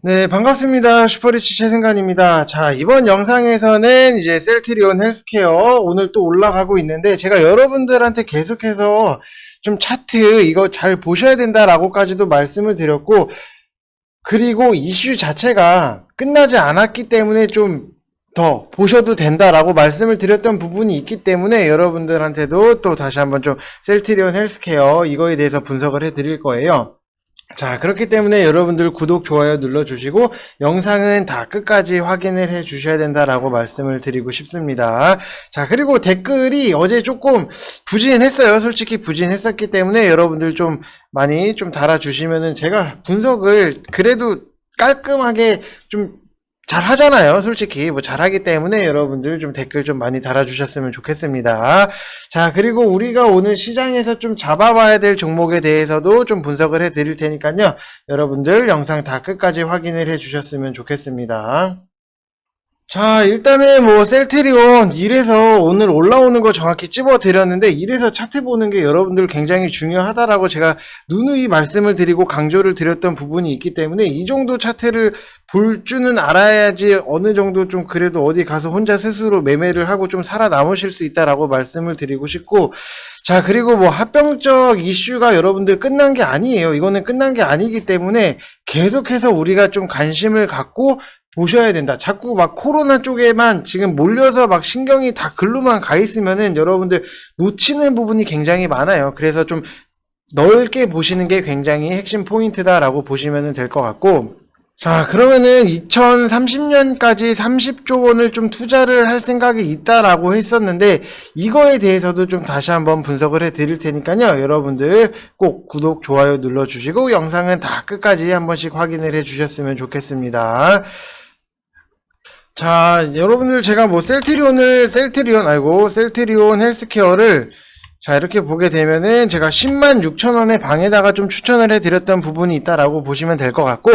네, 반갑습니다. 슈퍼리치 최승관입니다. 자, 이번 영상에서는 이제 셀트리온 헬스케어 오늘 또 올라가고 있는데 제가 여러분들한테 계속해서 좀 차트 이거 잘 보셔야 된다라고까지도 말씀을 드렸고 그리고 이슈 자체가 끝나지 않았기 때문에 좀 더 보셔도 된다라고 말씀을 드렸던 부분이 있기 때문에 여러분들한테도 또 다시 한번 좀 셀트리온 헬스케어 이거에 대해서 분석을 해 드릴 거예요. 자, 그렇기 때문에 여러분들 구독, 좋아요 눌러주시고, 영상은 다 끝까지 확인을 해 주셔야 된다라고 말씀을 드리고 싶습니다. 자, 그리고 댓글이 어제 조금 부진했어요. 솔직히 부진했었기 때문에 여러분들 좀 많이 좀 달아주시면은 제가 분석을 그래도 깔끔하게 좀 잘 하잖아요. 솔직히 뭐 잘하기 때문에 여러분들 좀 댓글 좀 많이 달아주셨으면 좋겠습니다. 자, 그리고 우리가 오늘 시장에서 좀 잡아봐야 될 종목에 대해서도 좀 분석을 해 드릴 테니까요. 여러분들 영상 다 끝까지 확인을 해 주셨으면 좋겠습니다. 자, 일단은 뭐 셀트리온 1에서 오늘 올라오는 거 정확히 찝어 드렸는데 1에서 차트 보는 게 여러분들 굉장히 중요하다라고 제가 누누이 말씀을 드리고 강조를 드렸던 부분이 있기 때문에 이 정도 차트를 볼 줄은 알아야지 어느 정도 좀 그래도 어디 가서 혼자 스스로 매매를 하고 좀 살아남으실 수 있다라고 말씀을 드리고 싶고 자 그리고 뭐 합병적 이슈가 여러분들 끝난 게 아니에요 이거는 끝난 게 아니기 때문에 계속해서 우리가 좀 관심을 갖고 보셔야 된다. 자꾸 막 코로나 쪽에만 지금 몰려서 막 신경이 다 글로만 가 있으면은 여러분들 놓치는 부분이 굉장히 많아요. 그래서 좀 넓게 보시는 게 굉장히 핵심 포인트다라고 보시면 될 것 같고 자, 그러면은 2030년까지 30조 원을 좀 투자를 할 생각이 있다라고 했었는데 이거에 대해서도 좀 다시 한번 분석을 해 드릴 테니까요. 여러분들 꼭 구독, 좋아요 눌러 주시고 영상은 다 끝까지 한 번씩 확인을 해 주셨으면 좋겠습니다. 자, 여러분들 제가 뭐 셀트리온을 셀트리온 아이고 셀트리온 헬스케어를 자, 이렇게 보게 되면은 제가 10만 6천 원의 방에다가 좀 추천을 해드렸던 부분이 있다라고 보시면 될 것 같고,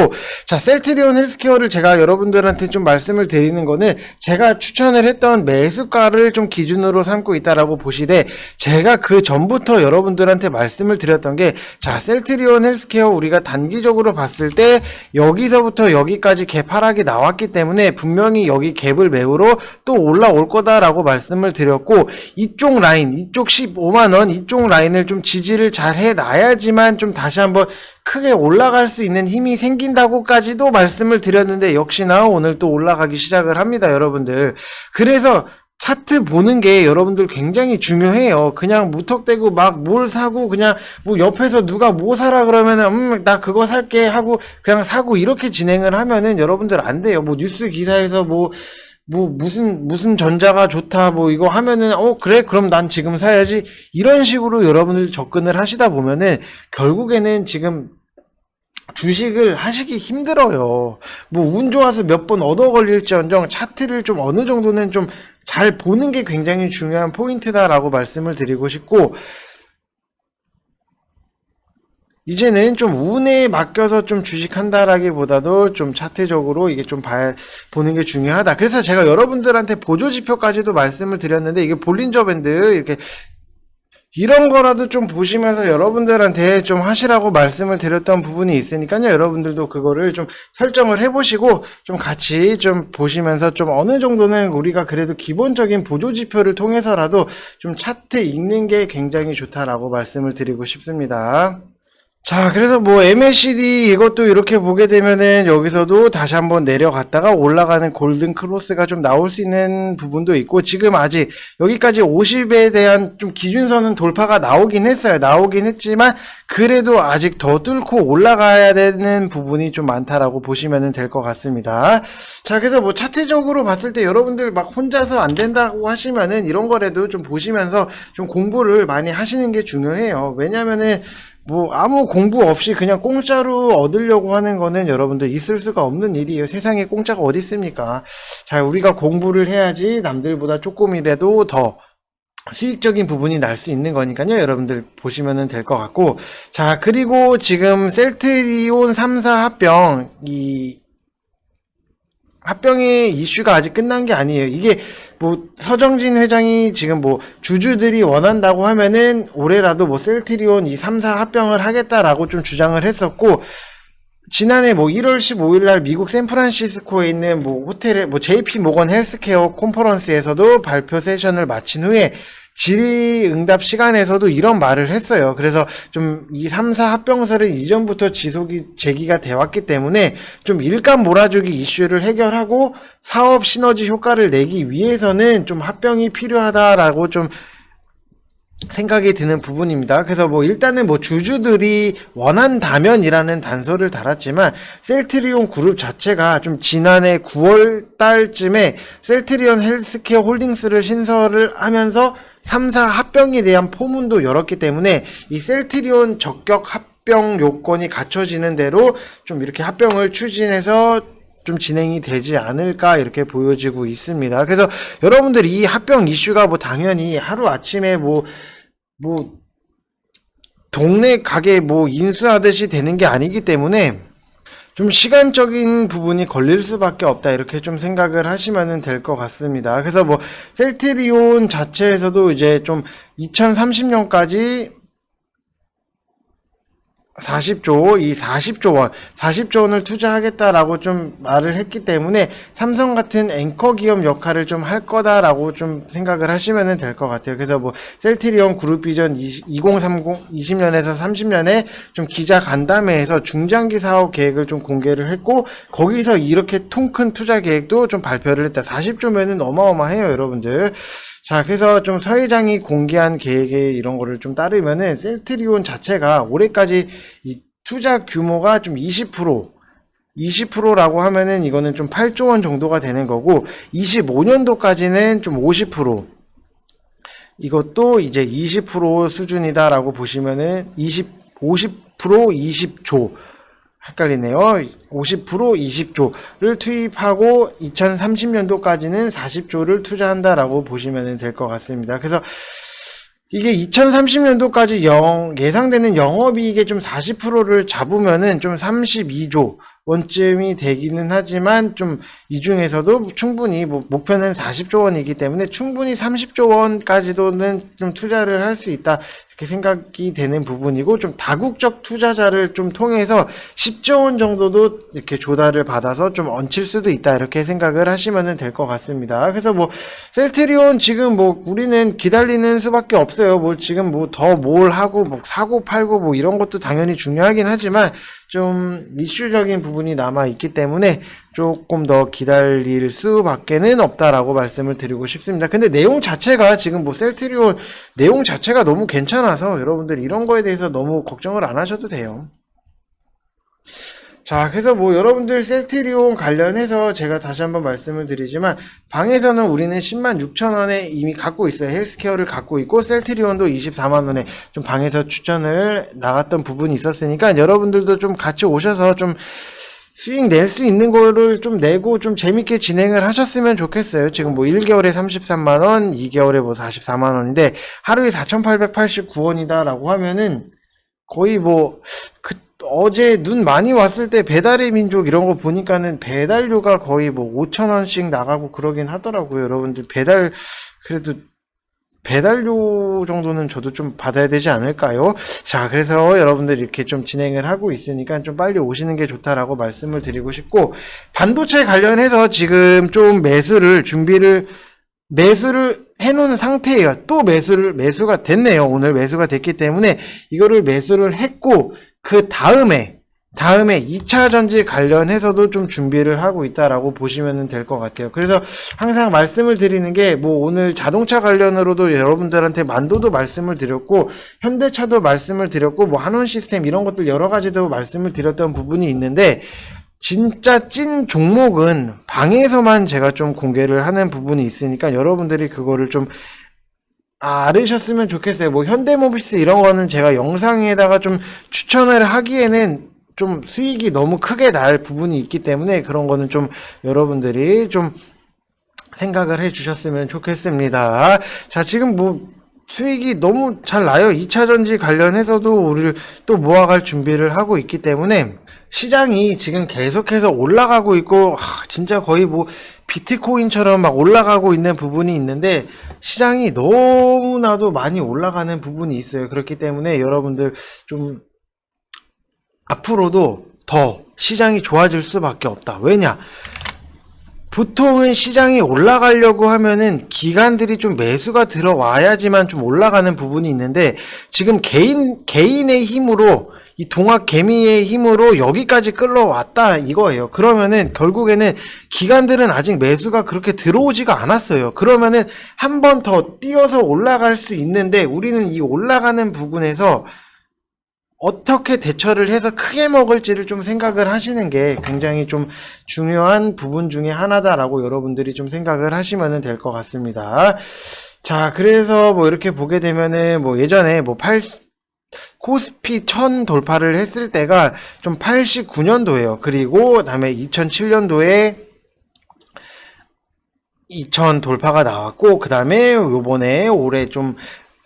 자, 셀트리온 헬스케어를 제가 여러분들한테 좀 말씀을 드리는 거는 제가 추천을 했던 매수가를 좀 기준으로 삼고 있다라고 보시되, 제가 그 전부터 여러분들한테 말씀을 드렸던 게, 자, 셀트리온 헬스케어 우리가 단기적으로 봤을 때, 여기서부터 여기까지 갭 하락이 나왔기 때문에 분명히 여기 갭을 메우러 또 올라올 거다라고 말씀을 드렸고, 이쪽 라인, 이쪽 15 5만 원 이쪽 라인을 좀 지지를 잘 해놔야지만 좀 다시 한번 크게 올라갈 수 있는 힘이 생긴다고까지도 말씀을 드렸는데 역시나 오늘 또 올라가기 시작을 합니다, 여러분들. 그래서 차트 보는 게 여러분들 굉장히 중요해요. 그냥 무턱대고 막 뭘 사고 그냥 뭐 옆에서 누가 뭐 사라 그러면은 음 나 그거 살게 하고 그냥 사고 이렇게 진행을 하면은 여러분들 안 돼요. 뭐 뉴스 기사에서 뭐 뭐 무슨 무슨 전자가 좋다 뭐 이거 하면은 어 그래 그럼 난 지금 사야지 이런 식으로 여러분들 접근을 하시다 보면은 결국에는 지금 주식을 하시기 힘들어요. 뭐 운 좋아서 몇 번 얻어 걸릴지언정 차트를 좀 어느 정도는 좀 잘 보는 게 굉장히 중요한 포인트다라고 말씀을 드리고 싶고 이제는 좀 운에 맡겨서 좀 주식한다라기보다도 좀 차트적으로 이게 좀 봐, 보는 게 중요하다. 그래서 제가 여러분들한테 보조 지표까지도 말씀을 드렸는데 이게 볼린저 밴드 이렇게 이런 거라도 좀 보시면서 여러분들한테 좀 하시라고 말씀을 드렸던 부분이 있으니까요. 여러분들도 그거를 좀 설정을 해보시고 좀 같이 좀 보시면서 좀 어느 정도는 우리가 그래도 기본적인 보조 지표를 통해서라도 좀 차트 읽는 게 굉장히 좋다라고 말씀을 드리고 싶습니다. 자, 그래서 뭐 MACD 이것도 이렇게 보게 되면은 여기서도 다시 한번 내려갔다가 올라가는 골든 크로스가 좀 나올 수 있는 부분도 있고 지금 아직 여기까지 50에 대한 좀 기준선은 돌파가 나오긴 했어요. 나오긴 했지만 그래도 아직 더 뚫고 올라가야 되는 부분이 좀 많다라고 보시면 될 것 같습니다. 자, 그래서 뭐 차트적으로 봤을 때 여러분들 막 혼자서 안 된다고 하시면은 이런 거라도 좀 보시면서 좀 공부를 많이 하시는 게 중요해요. 왜냐면은 뭐 아무 공부 없이 그냥 공짜로 얻으려고 하는 거는 여러분들 있을 수가 없는 일이에요. 세상에 공짜가 어디 있습니까? 자, 우리가 공부를 해야지 남들보다 조금이라도 더 수익적인 부분이 날 수 있는 거니까요. 여러분들 보시면 될 것 같고. 자, 그리고 지금 셀트리온 3사 합병, 이, 합병의 이슈가 아직 끝난 게 아니에요. 이게 뭐 서정진 회장이 지금 뭐 주주들이 원한다고 하면은 올해라도 뭐 셀트리온 이 3사 합병을 하겠다라고 좀 주장을 했었고 지난해 뭐 1월 15일 날 미국 샌프란시스코에 있는 뭐 호텔에 뭐 JP 모건 헬스케어 컨퍼런스에서도 발표 세션을 마친 후에 질의응답 시간에서도 이런 말을 했어요. 그래서 좀 이 3사 합병설은 이전부터 지속이 제기가 돼 왔기 때문에 좀 일감 몰아주기 이슈를 해결하고 사업 시너지 효과를 내기 위해서는 좀 합병이 필요하다라고 좀 생각이 드는 부분입니다. 그래서 뭐 일단은 뭐 주주들이 원한다면이라는 단서를 달았지만 셀트리온 그룹 자체가 좀 지난해 9월 달쯤에 셀트리온 헬스케어 홀딩스를 신설을 하면서 3사 합병에 대한 포문도 열었기 때문에 이 셀트리온 적격 합병 요건이 갖춰지는 대로 좀 이렇게 합병을 추진해서 좀 진행이 되지 않을까 이렇게 보여지고 있습니다. 그래서 여러분들 이 합병 이슈가 뭐 당연히 하루 아침에 뭐뭐 동네 가게 뭐 인수하듯이 되는 게 아니기 때문에 좀 시간적인 부분이 걸릴 수밖에 없다 이렇게 좀 생각을 하시면 될 것 같습니다. 그래서 뭐 셀트리온 자체에서도 이제 좀 2030년까지 40조, 이 40조 원, 40조 원을 투자하겠다라고 좀 말을 했기 때문에 삼성 같은 앵커 기업 역할을 좀 할 거다라고 좀 생각을 하시면 될 것 같아요. 그래서 뭐 셀트리온 그룹 비전 2030, 20년에서 30년에 좀 기자 간담회에서 중장기 사업 계획을 좀 공개를 했고 거기서 이렇게 통 큰 투자 계획도 좀 발표를 했다. 40조면은 어마어마해요, 여러분들. 자, 그래서 좀 서회장이 공개한 계획에 이런 거를 좀 따르면은 셀트리온 자체가 올해까지 이 투자 규모가 좀 20%, 20%라고 하면은 이거는 좀 8조 원 정도가 되는 거고 25년도까지는 좀 50%. 이것도 이제 20% 수준이다라고 보시면은 20, 50% 20조. 헷갈리네요. 50% 20조를 투입하고 2030년도까지는 40조를 투자한다라고 보시면 될 것 같습니다. 그래서 이게 2030년도까지 영, 예상되는 영업이익의 좀 40%를 잡으면은 좀 32조 원쯤이 되기는 하지만 좀 이 중에서도 충분히 뭐 목표는 40조 원이기 때문에 충분히 30조 원까지도는 좀 투자를 할 수 있다 이렇게 생각이 되는 부분이고 좀 다국적 투자자를 좀 통해서 10조 원 정도도 이렇게 조달을 받아서 좀 얹힐 수도 있다 이렇게 생각을 하시면 될 것 같습니다. 그래서 뭐 셀트리온 지금 뭐 우리는 기다리는 수밖에 없어요. 뭐 지금 뭐 더 뭘 하고 뭐 사고 팔고 뭐 이런 것도 당연히 중요하긴 하지만 좀 이슈적인 부분이 남아 있기 때문에 조금 더 기다릴 수밖에는 없다라고 말씀을 드리고 싶습니다. 근데 내용 자체가 지금 뭐 셀트리온 내용 자체가 너무 괜찮아서 여러분들 이런 거에 대해서 너무 걱정을 안 하셔도 돼요. 자, 그래서 뭐 여러분들 셀트리온 관련해서 제가 다시 한번 말씀을 드리지만 방에서는 우리는 10만 6천 원에 이미 갖고 있어요. 헬스케어를 갖고 있고 셀트리온도 24만 원에 좀 방에서 추천을 나갔던 부분이 있었으니까 여러분들도 좀 같이 오셔서 좀 수익 낼 수 있는 거를 좀 내고 좀 재밌게 진행을 하셨으면 좋겠어요. 지금 뭐 1개월에 33만 원, 2개월에 뭐 44만 원인데 하루에 4,889원이다라고 하면은 거의 뭐 그 어제 눈 많이 왔을 때 배달의 민족 이런 거 보니까는 배달료가 거의 뭐 5천 원씩 나가고 그러긴 하더라고요. 여러분들 배달 그래도 배달료 정도는 저도 좀 받아야 되지 않을까요? 자, 그래서 여러분들 이렇게 좀 진행을 하고 있으니까 좀 빨리 오시는 게 좋다라고 말씀을 드리고 싶고, 반도체 관련해서 지금 좀 매수를, 준비를, 매수를 해놓은 상태예요. 또 매수를, 매수가 됐네요. 오늘 매수가 됐기 때문에 이거를 매수를 했고, 그 다음에, 다음에 2차 전지 관련해서도 좀 준비를 하고 있다라고 보시면 될 것 같아요. 그래서 항상 말씀을 드리는 게 뭐 오늘 자동차 관련으로도 여러분들한테 만도도 말씀을 드렸고 현대차도 말씀을 드렸고 뭐 한원 시스템 이런 것들 여러 가지도 말씀을 드렸던 부분이 있는데 진짜 찐 종목은 방에서만 제가 좀 공개를 하는 부분이 있으니까 여러분들이 그거를 좀 알으셨으면 좋겠어요. 뭐 현대모비스 이런 거는 제가 영상에다가 좀 추천을 하기에는 좀 수익이 너무 크게 날 부분이 있기 때문에 그런 거는 좀 여러분들이 좀 생각을 해 주셨으면 좋겠습니다. 자, 지금 뭐 수익이 너무 잘 나요. 2차 전지 관련해서도 우리를 또 모아갈 준비를 하고 있기 때문에 시장이 지금 계속해서 올라가고 있고 하, 진짜 거의 뭐 비트코인처럼 막 올라가고 있는 부분이 있는데 시장이 너무나도 많이 올라가는 부분이 있어요. 그렇기 때문에 여러분들 좀 앞으로도 더 시장이 좋아질 수밖에 없다. 왜냐? 보통은 시장이 올라가려고 하면은 기관들이 좀 매수가 들어와야지만 좀 올라가는 부분이 있는데 지금 개인 개인의 힘으로 이 동학 개미의 힘으로 여기까지 끌어왔다 이거예요. 그러면은 결국에는 기관들은 아직 매수가 그렇게 들어오지가 않았어요. 그러면은 한 번 더 뛰어서 올라갈 수 있는데 우리는 이 올라가는 부분에서 어떻게 대처를 해서 크게 먹을지를 좀 생각을 하시는 게 굉장히 좀 중요한 부분 중에 하나다라고 여러분들이 좀 생각을 하시면 될 것 같습니다. 자, 그래서 뭐 이렇게 보게 되면은 뭐 예전에 뭐 80, 코스피 1000 돌파를 했을 때가 좀 89년도예요. 그리고 다음에 2007년도에 2000 돌파가 나왔고 그 다음에 요번에 올해 좀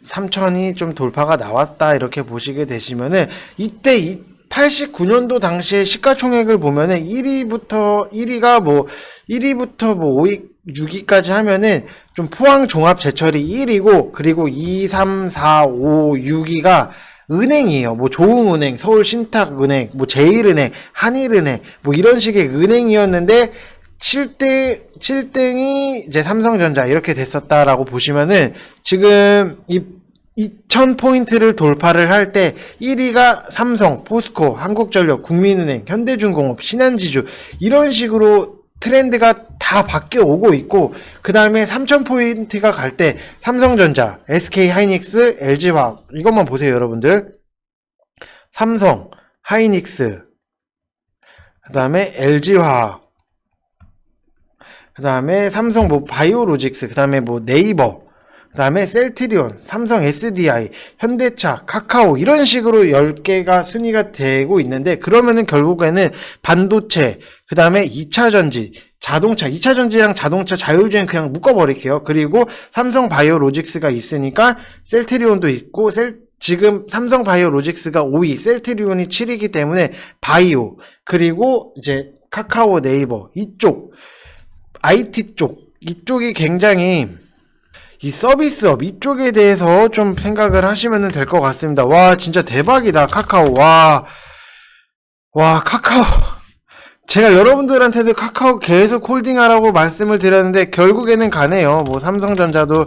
3000이 좀 돌파가 나왔다 이렇게 보시게 되시면은 이때 이 89년도 당시에 시가총액을 보면은 1위부터 1위가 뭐 1위부터 뭐 5위 6위까지 하면은 좀 포항 종합 제철이 1위고 그리고 2, 3, 4, 5, 6위가 은행이에요. 뭐 조흥은행, 서울신탁은행, 뭐 제일은행, 한일은행 뭐 이런 식의 은행이었는데 7대 7등이 이제 삼성전자 이렇게 됐었다라고 보시면은 지금 이 2000포인트를 돌파를 할 때 1위가 삼성, 포스코, 한국전력, 국민은행, 현대중공업, 신한지주 이런 식으로 트렌드가 다 바뀌어 오고 있고 그 다음에 3000포인트가 갈 때 삼성전자, SK 하이닉스, LG화학 이것만 보세요 여러분들. 삼성, 하이닉스 그 다음에 LG화학 그 다음에 삼성 뭐 바이오로직스, 그 다음에 뭐 네이버, 그 다음에 셀트리온, 삼성 SDI, 현대차, 카카오 이런 식으로 10개가 순위가 되고 있는데 그러면은 결국에는 반도체, 그 다음에 2차 전지, 자동차, 2차 전지랑 자동차 자율주행 그냥 묶어버릴게요. 그리고 삼성 바이오로직스가 있으니까 셀트리온도 있고 셀 지금 삼성 바이오로직스가 5위, 셀트리온이 7위이기 때문에 바이오 그리고 이제 카카오 네이버 이쪽 IT 쪽 이쪽이 굉장히 이 서비스업 이쪽에 대해서 좀 생각을 하시면 될 것 같습니다. 와 진짜 대박이다 카카오 와와 카카오 제가 여러분들한테도 카카오 계속 홀딩하라고 말씀을 드렸는데 결국에는 가네요. 뭐 삼성전자도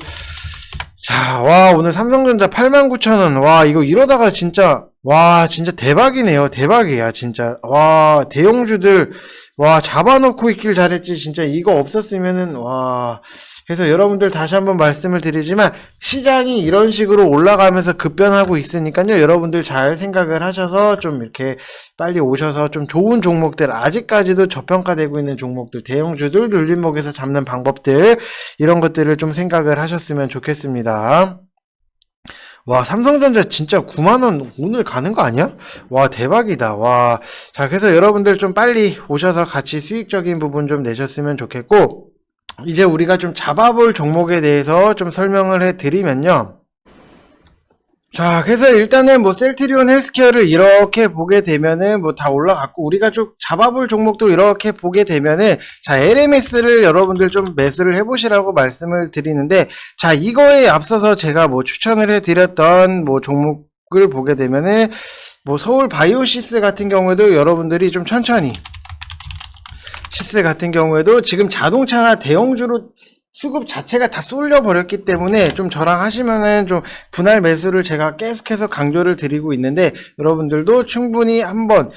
자, 와, 오늘 삼성전자 89,000원. 와, 이거 이러다가 진짜, 와, 진짜 대박이네요. 대박이야, 진짜. 와, 대형주들, 와, 잡아놓고 있길 잘했지. 진짜 이거 없었으면은, 와. 그래서 여러분들 다시 한번 말씀을 드리지만, 시장이 이런 식으로 올라가면서 급변하고 있으니까요. 여러분들 잘 생각을 하셔서 좀 이렇게 빨리 오셔서 좀 좋은 종목들, 아직까지도 저평가되고 있는 종목들, 대형주들 눌림목에서 잡는 방법들, 이런 것들을 좀 생각을 하셨으면 좋겠습니다. 와, 삼성전자 진짜 9만원 오늘 가는 거 아니야? 와, 대박이다. 와. 자, 그래서 여러분들 좀 빨리 오셔서 같이 수익적인 부분 좀 내셨으면 좋겠고, 이제 우리가 좀 잡아볼 종목에 대해서 좀 설명을 해 드리면요. 자, 그래서 일단은 뭐 셀트리온 헬스케어를 이렇게 보게 되면은 뭐 다 올라갔고 우리가 좀 잡아볼 종목도 이렇게 보게 되면은 자, LMS를 여러분들 좀 매수를 해보시라고 말씀을 드리는데 자, 이거에 앞서서 제가 뭐 추천을 해드렸던 뭐 종목을 보게 되면은 뭐 서울 바이오시스 같은 경우에도 여러분들이 좀 천천히 시스 같은 경우에도 지금 자동차나 대형주로 수급 자체가 다 쏠려 버렸기 때문에 좀 저랑 하시면은 좀 분할 매수를 제가 계속해서 강조를 드리고 있는데 여러분들도 충분히 한번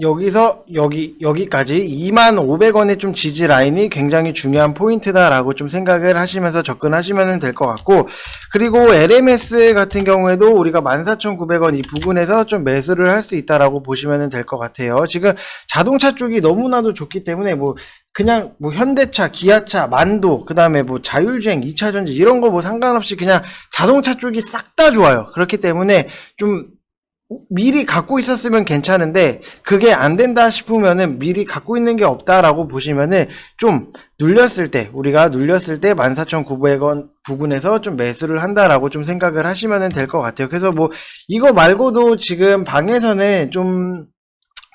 여기서 여기 여기까지 25,500원의 좀 지지 라인이 굉장히 중요한 포인트다라고 좀 생각을 하시면서 접근하시면 될 것 같고 그리고 LMS 같은 경우에도 우리가 14,900원 이 부근에서 좀 매수를 할 수 있다라고 보시면 될 것 같아요. 지금 자동차 쪽이 너무나도 좋기 때문에 뭐 그냥 뭐 현대차, 기아차, 만도, 그 다음에 뭐 자율주행, 2차 전지 이런 거 뭐 상관없이 그냥 자동차 쪽이 싹 다 좋아요. 그렇기 때문에 좀 미리 갖고 있었으면 괜찮은데 그게 안 된다 싶으면은 미리 갖고 있는 게 없다라고 보시면은 좀 눌렸을 때 우리가 눌렸을 때 14,900원 부근에서 좀 매수를 한다라고 좀 생각을 하시면 될 것 같아요. 그래서 뭐 이거 말고도 지금 방에서는 좀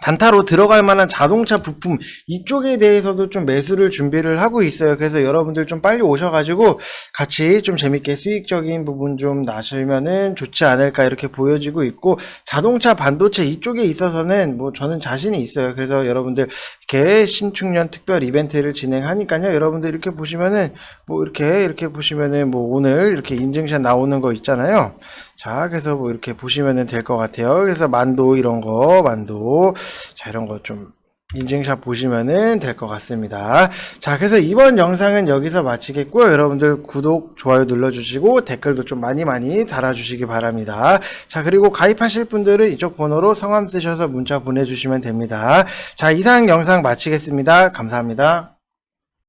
단타로 들어갈 만한 자동차 부품 이쪽에 대해서도 좀 매수를 준비를 하고 있어요. 그래서 여러분들 좀 빨리 오셔가지고 같이 좀 재밌게 수익적인 부분 좀 나시면은 좋지 않을까 이렇게 보여지고 있고 자동차 반도체 이쪽에 있어서는 뭐 저는 자신이 있어요. 그래서 여러분들 이렇게 신축년 특별 이벤트를 진행하니까요. 여러분들 이렇게 보시면은 뭐 이렇게 이렇게 보시면은 뭐 오늘 이렇게 인증샷 나오는 거 있잖아요. 자, 그래서 뭐 이렇게 보시면은 될것 같아요. 그래서 만도 이런 거, 만도. 자, 이런 거 좀 인증샷 보시면은 될 것 같습니다. 자, 그래서 이번 영상은 여기서 마치겠고요. 여러분들 구독, 좋아요 눌러주시고 댓글도 좀 많이 많이 달아주시기 바랍니다. 자, 그리고 가입하실 분들은 이쪽 번호로 성함 쓰셔서 문자 보내주시면 됩니다. 자, 이상 영상 마치겠습니다. 감사합니다.